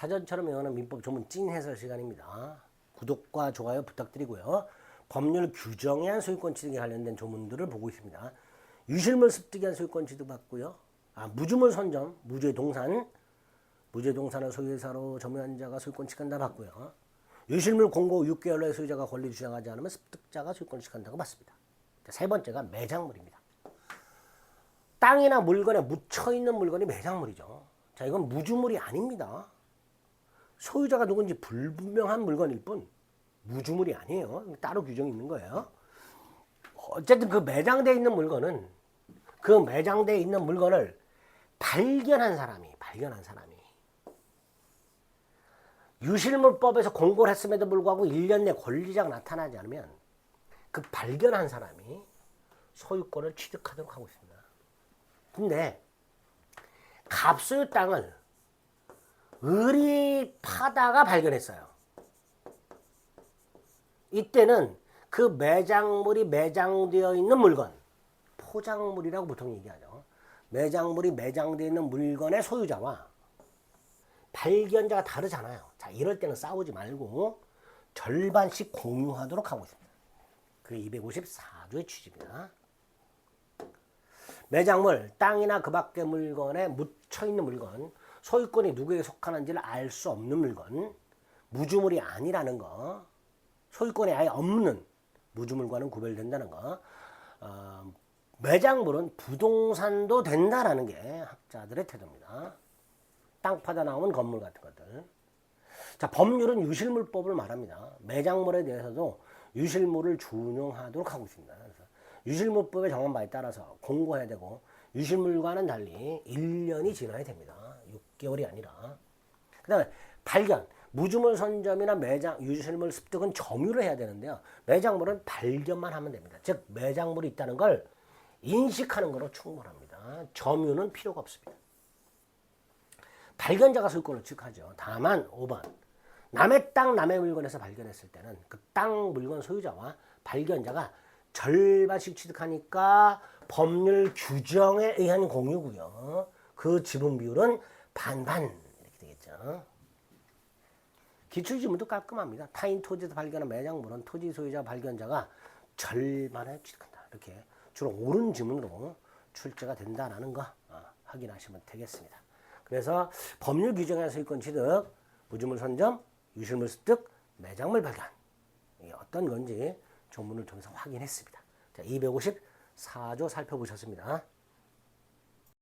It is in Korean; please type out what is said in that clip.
사전처럼 외우는 민법 조문 찐 해설 시간입니다. 구독과 좋아요 부탁드리고요. 법률 규정에 한 소유권 취득에 관련된 조문들을 보고 있습니다. 유실물 습득에 한 소유권 취득 받고요. 아, 무주물 선점, 무주의 동산, 무주의 동산을 소유회사로 점유한 자가 소유권 취득한다 받고요. 유실물 공고 6개월 내에 소유자가 권리 주장하지 않으면 습득자가 소유권 취득한다고 받습니다. 자, 세 번째가 매장물입니다. 땅이나 물건에 묻혀 있는 물건이 매장물이죠. 자, 이건 무주물이 아닙니다. 소유자가 누군지 불분명한 물건일 뿐 무주물이 아니에요. 따로 규정이 있는 거예요. 어쨌든 그 매장되어 있는 물건은 그 매장되어 있는 물건을 발견한 사람이 발견한 사람이 유실물법에서 공고를 했음에도 불구하고 1년 내 권리자가 나타나지 않으면 그 발견한 사람이 소유권을 취득하도록 하고 있습니다. 근데 갑소유 땅을 을이 파다가 발견했어요. 이때는 그 매장물이 매장되어 있는 물건, 포장물이라고 보통 얘기하죠. 매장물이 매장되어 있는 물건의 소유자와 발견자가 다르잖아요. 자, 이럴 때는 싸우지 말고 절반씩 공유하도록 하고 있습니다. 그게 254조의 취지입니다. 매장물, 땅이나 그 밖의 물건에 묻혀 있는 물건, 소유권이 누구에게 속하는지를 알 수 없는 물건, 무주물이 아니라는 거, 소유권이 아예 없는 무주물과는 구별된다는 거, 어, 매장물은 부동산도 된다라는 게 학자들의 태도입니다. 땅 파다 나오는 건물 같은 것들. 자, 법률은 유실물법을 말합니다. 매장물에 대해서도 유실물을 준용하도록 하고 있습니다. 그래서 유실물법의 정한 바에 따라서 공고해야 되고 유실물과는 달리 1년이 지나야 됩니다. 6개월이 아니라. 그 다음에 발견. 무주물 선점이나 매장, 유실물 습득은 점유를 해야 되는데요. 매장물은 발견만 하면 됩니다. 즉, 매장물이 있다는 걸 인식하는 거로 충분합니다. 점유는 필요가 없습니다. 발견자가 소유권을 취득하죠. 다만 5번 남의 땅 남의 물건에서 발견했을 때는 그 땅 물건 소유자와 발견자가 절반씩 취득하니까 법률 규정에 의한 공유고요. 그 지분 비율은 반반 이렇게 되겠죠. 기출지문도 깔끔합니다. 타인 토지에서 발견한 매장물은 토지 소유자 발견자가 절반에 취득한다. 이렇게 주로 옳은 지문으로 출제가 된다라는 거 어, 확인하시면 되겠습니다. 그래서 법률 규정에 소유권 취득, 무주물 선점, 유실물 습득, 매장물 발견 어떤 건지 조문을 통해서 확인했습니다. 자, 254조 살펴보셨습니다.